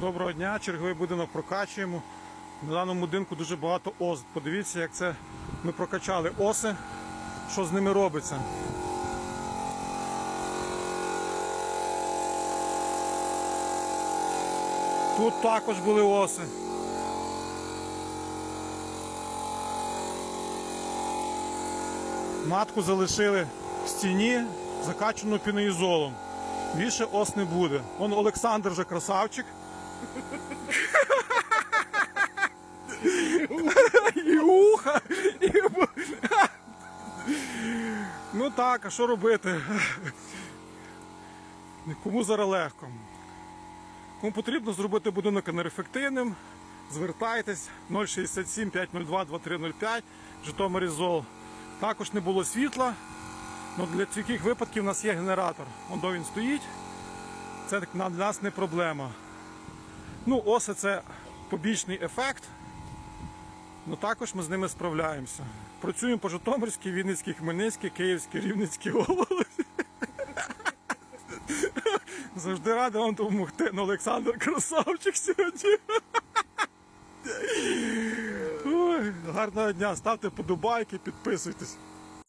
Доброго дня, черговий будинок прокачуємо. На даному будинку дуже багато ос. Подивіться, як це ми прокачали оси, що з ними робиться. Тут також були оси. Матку залишили в стіні, закачану піноізолом. Більше ос не буде. Он Олександр вже красавчик. І уха. І... Ну так, а що робити? Кому зараз легко. Кому потрібно зробити будинок енергоефективним, звертайтесь 067 502 2305 Житомирізол. Також не було світла. Ну, для таких випадків у нас є генератор. Вон він стоїть. Це для нас не проблема. Ну, оси це побічний ефект. Ну також ми з ними справляємося. Працюємо по Житомирській, Вінницькій, Хмельницькій, Київській, Рівненській області. Завжди радий вам допомогти. Ну, Олександр красавчик сьогодні. Ой, гарного дня, ставте подобайки, підписуйтесь.